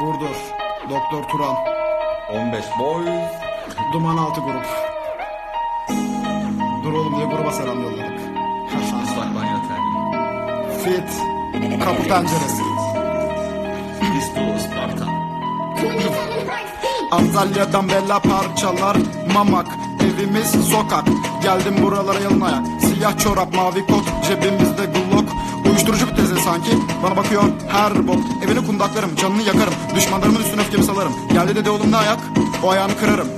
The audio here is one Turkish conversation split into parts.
Burdur. Doktor Turan. 15 boys. Duman altı grup. Dur oğlum diye gruba selam yolladık. Islak banyo terliği. Fit. Kapı penceresi. Pistol Isparta. Antalya'dan bella parçalar Mamak evimiz sokak Geldim buralara yalın ayak Siyah çorap mavi kot cebimizde glock Uyuşturucu bir teze sanki. Bana bakıyor her bok. Evini kundaklarım canını yakarım. Düşmanlarımın üstüne öfkemi salarım. Geldi dedi oğlum ne ayak? O ayağını kırarım.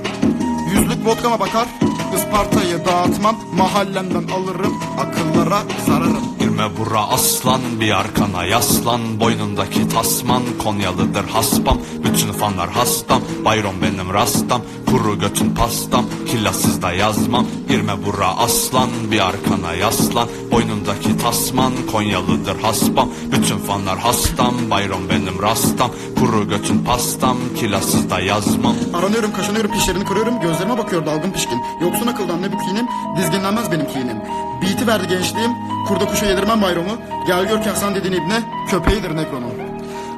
Yüzlük vodkama bakar Isparta'yı dağıtmam Mahallemden alırım Akıllara zararım Girme bura aslan bir arkana yaslan Boynundaki tasman Konyalıdır haspam Bütün fanlar hastam Bayron benim rastam Kuru götün pastam Killasız da yazmam. Girme bura aslan bir arkana yaslan Boynundaki tasman Konyalıdır haspam Bütün fanlar hastam Bayron benim rastam Kuru götün pastam Killasız da yazmam. Aranıyorum kaşınıyorum pişlerini kırıyorum Gözlerime bakıyor dalgın pişkin Yoksun akıldan ne bükinim Dizginlenmez benim kinim. Beat'i verdi gençliğim. Kurda kuşa yedirmem bayramı. Gel gör ki Hasan dediğin ibne Köpeğidir Nekron'un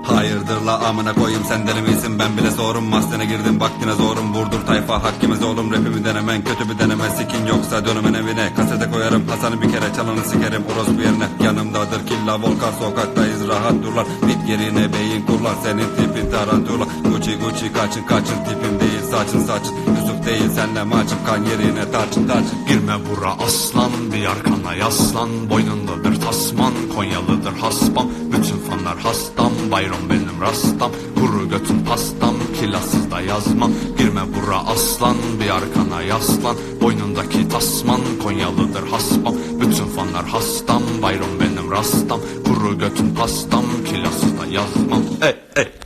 Hayırdır la amına koyayım sen deli misin? Ben bile zorum Mahzene girdim bak yine zorum. Burdur tayfa hakkımız oğlum Rapimi denemen kötü bir deneme. Sikin yoksa dönümün evine Kasete koyarım. Hasan'ı bir kere çalanı sikerim Orospu yerine. Yanımdadır killa volkan Sokaktayız rahat durlar. Bit yerine beyin kurlar Senin tipin tarantula. Gucci Gucci kaçın kaçın Tipim değil saçın saçın Yusuf değil senle maçım Kan yerine tarçın tarçın Girme bura aslan bir arkana yaslan. Boynundadır tasman Konyalıdır haspam Bütün fanlar hastam Bayron benim rastam. Kuru götün pastam Kilasız da yazmam. Girme bura aslan bir arkana yaslan. Boynundaki tasman Konyalıdır haspam Bütün fanlar hastam Bayron benim rastam. Kuru götün pastam Kilasız da yazmam. Ey ey